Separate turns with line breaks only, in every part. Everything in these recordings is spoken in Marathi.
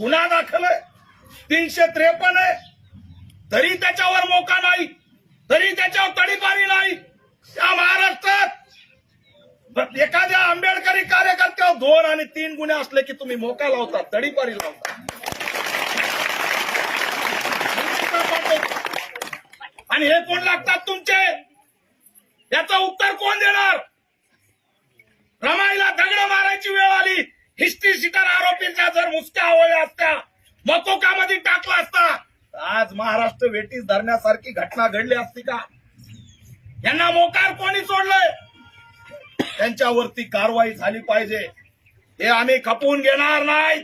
गुन्हा दाखल आहे. तीनशे त्रेपन्न आहे. तरी त्याच्यावर मोका नाही. तरी त्याच्यावर तडीपारी नाही. या महाराष्ट्रात एखाद्या आंबेडकरी कार्यकर्त्यावर दोन आणि तीन गुन्हे असले की तुम्ही मोका लावता तडीपारी लावता. आणि हे कोण लागतात तुमचे? याचं उत्तर कोण देणार रमाईला दगड मारायची वेळ आली हिस्ट्री सीटर आरोपींच्या जर मुसक्या आवळल्या असत्या मकोकामध्ये टाकला असता आज महाराष्ट्र वेटीस धरण्यासारखी घटना घडली असती का? यांना मोकार कोणी सोडलंय? त्यांच्यावरती कारवाई झाली पाहिजे. हे आम्ही खपवून घेणार नाही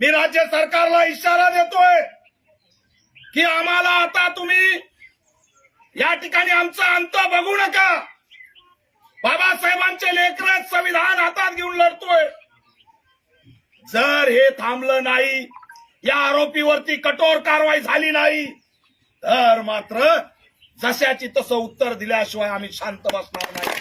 मी राज्य सरकारला इशारा देतोय की आम्हाला आता तुम्ही या ठिकाणी आमचा अंत बघू नका. बाबासाहेबांचे लेकर संविधान हातात घेऊन लढतोय. जर हे थांबलं नाही या आरोपीवरती कठोर कारवाई झाली नाही तर मात्र जशाची तसं उत्तर दिल्याशिवाय आम्ही शांत बसणार नाही.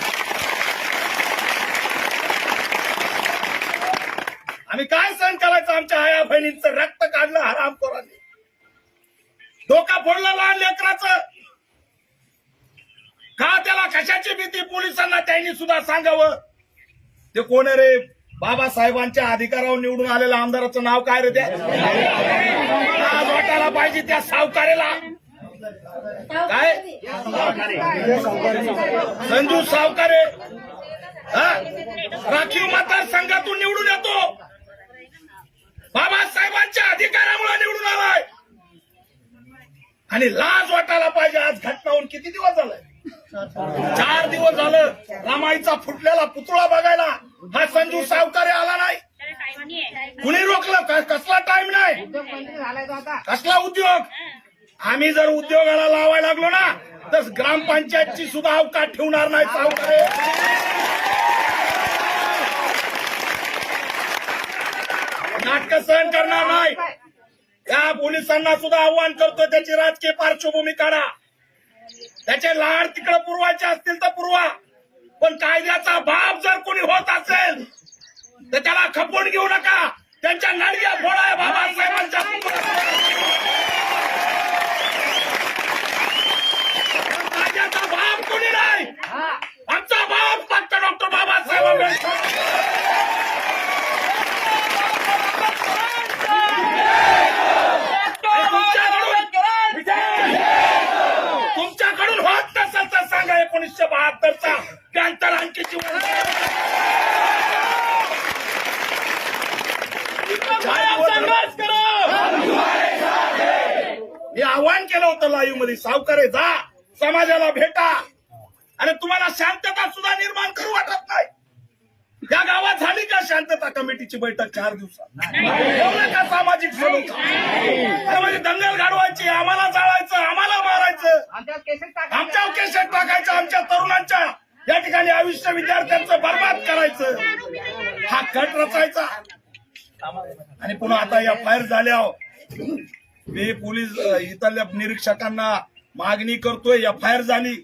आम्ही काय सहन करायचं? आमच्या आया बहिणींचं रक्त काढलं हरामखोरांनी डोका फोडलं लहान लेकराचं. का त्याला कशाची भीती? पोलिसांना त्यांनी सुद्धा सांगावं. ते कोण रे? बाबासाहेबांच्या अधिकारावर निवडून आलेल्या आमदाराचं नाव काय रे त्या? आज वाटायला पाहिजे त्या सावकारेला. काय? संजू सावकारे. हा? राखीव मतदारसंघातून निवडून येतो. बाबासाहेबांच्या अधिकारामुळे निवडून आलाय. आणि लाज वाटायला पाहिजे. आज घटना होऊन किती दिवस झालाय? चार दिवस झालं. रामाईचा फुटलेला पुतळा बघायला. हा संजू सावकारे आला नाही. कुणी रोखलं? कसला टाइम नाही? कसला उद्योग? आम्ही जर उद्योगाला लावायला लागलो ना तर ग्रामपंचायतची सुद्धा अवकाश ठेवणार नाही सावकारे. नाटक सहन करणार नाही. या पोलिसांना सुद्धा आव्हान करतो त्याची राजकीय पार्श्वभूमी काढा. त्याचे लाड तिकडे पुरवायचे असतील तर पुरवा. पण कायद्याचा बाप जर कोणी होत असेल तर त्याला खपवून घेऊ नका. त्यांच्या नडग्या फोडा बाबासाहेबांच्या कायद्याचा बाप कोणी नाही आमचा बाप फक्त डॉक्टर बाबासाहेब आंबेडकर तुमच्याकडून होत नसेल तर सांगा एकोणीसशे बहात्तरचा त्यानंतर आणखी जीवन संघर्ष करो मी आव्हान केलं होतं लाईव्हमध्ये सावकारे जा समाजाला भेटा. आणि तुम्हाला शांतता सुद्धा निर्माण करू वाटत नाही. या गावात झाली का शांतता कमिटीची बैठक चार दिवसात? एवढं का सामाजिक सलोखा म्हणजे दंगल गाडवायची आम्हाला जाळायचं आम्हाला मारायचं. आमच्या केसेत टाकायचं आमच्या तरुणांच्या या ठिकाणी आयुष्य विद्यार्थ्यांचं बर्बाद करायचं. हा कट रचायचा. आणि पुन्हा आता या फायर झाल्यावर मी पोलीस इथल्या निरीक्षकांना मागणी करतोय एफ आय आर झाली.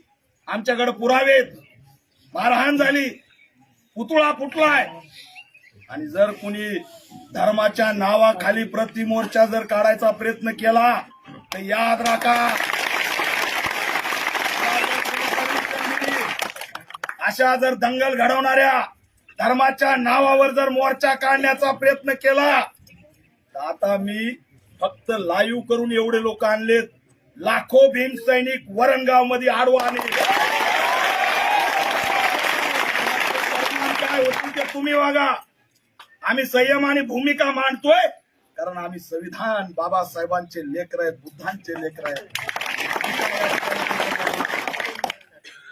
आमच्याकडे पुरावेत मारहाण झाली. पुतळा फुटलाय. आणि जर कुणी धर्माच्या नावाखाली प्रतिमोर्चा जर काढायचा प्रयत्न केला तर याद राखा. अशा जर दंगल घडवणाऱ्या धर्माच्या नावावर जर मोर्चा काढण्याचा प्रयत्न केला तर आता मी फक्त लाईव्ह करून एवढे लोक आणलेत. लाखो भीम सैनिक वरणगावमध्ये आडवा आणले काय होती ते तुम्ही वागा. आम्ही संयम आणि भूमिका मांडतोय कारण आम्ही संविधान बाबासाहेबांचे लेकर आहेत बुद्धांचे लेकर आहेत.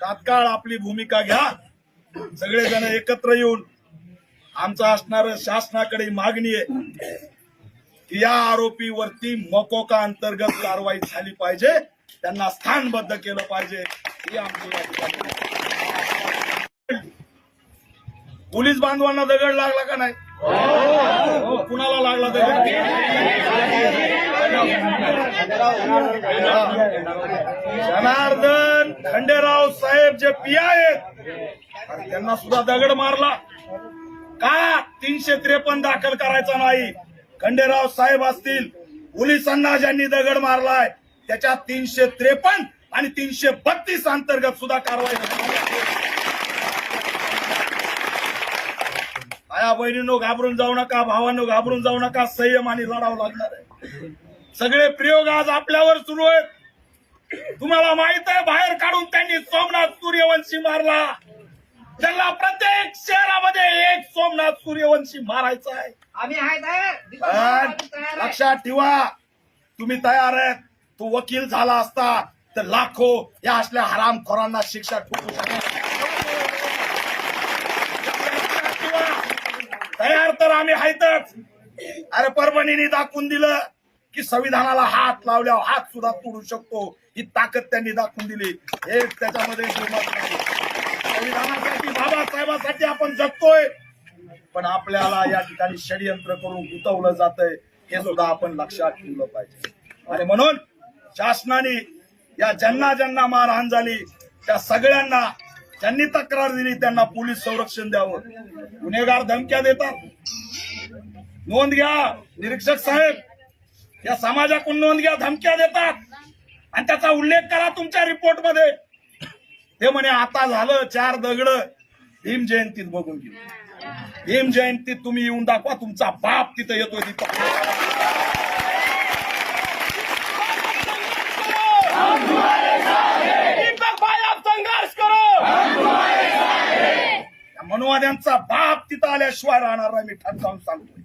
तात्काळ आपली भूमिका घ्या. सगळेजण एकत्र येऊन आमचं असणार शासनाकडे मागणी आहे. या आरोपीवरती मकोका अंतर्गत कारवाई झाली पाहिजे. त्यांना स्थानबद्ध केलं पाहिजे. ही आमची पोलीस बांधवांना दगड लागला का नाही? कुणाला लागला दगड? जनार्दन खंडेराव साहेब जे पिया आहेत त्यांना सुद्धा दगड मारला. का तीनशे त्रेपन्न दाखल करायचा नाही? खंडेराव साहेब असतील पोलिसांना ज्यांनी दगड मारलाय त्याच्यात तीनशे त्रेपन्न आणि तीनशे बत्तीस अंतर्गत सुद्धा कारवाई आया बहिणींनो घाबरून जाऊ नका भावांनो घाबरून जाऊ नका संयम आणि लढावं लागणार आहे. सगळे प्रयोग आज आपल्यावर सुरू आहेत. तुम्हाला माहीत आहे बाहेर काढून त्यांनी सोमनाथ सूर्यवंशी मारला. त्यांना प्रत्येक शहरामध्ये एक सोमनाथ सूर्यवंशी मारायचा आहे.
आम्ही आहे तयार दीपक
पण
भाऊ, आम्ही तयार आहे.
लक्षात ठेवा तुम्ही तयार आहेत तो वकील झाला असता तर लाखो या असल्या हरामखोरांना शिक्षा ठोकू शकत तयार तर आम्ही आहेतच. अरे परभणीने दाखवून दिलं की संविधानाला हात लावल्यावर हात सुद्धा तोडू शकतो. ही ताकद त्यांनी दाखवून दिली. एक त्याच्यामध्ये दुमत नाही. संविधानासाठी बाबासाहेबांसाठी आपण जगतोय. पण आपल्याला या ठिकाणी षडयंत्र करून गुंतवलं जातंय हे सुद्धा आपण लक्षात ठेवलं पाहिजे. आणि म्हणून शासनाने या ज्यांना ज्यांना मारहाण झाली त्या सगळ्यांना ज्यांनी तक्रार दिली त्यांना पोलीस संरक्षण द्यावं. गुन्हेगार धमक्या देतात. नोंद घ्या निरीक्षक साहेब. या समाजाकडून नोंद घ्या धमक्या देतात. आणि त्याचा उल्लेख करा तुमच्या रिपोर्टमध्ये ते म्हणे आता झालं चार दगड. भीम जयंतीत बघून घेऊ. भीम जयंतीत तुम्ही येऊन दाखवा तुमचा बाप तिथं येतो तिथं.
दीपक
मनुवाद्यांचा बाप तिथं आल्याशिवाय राहणार नाही मी ठणकावून सांगतोय.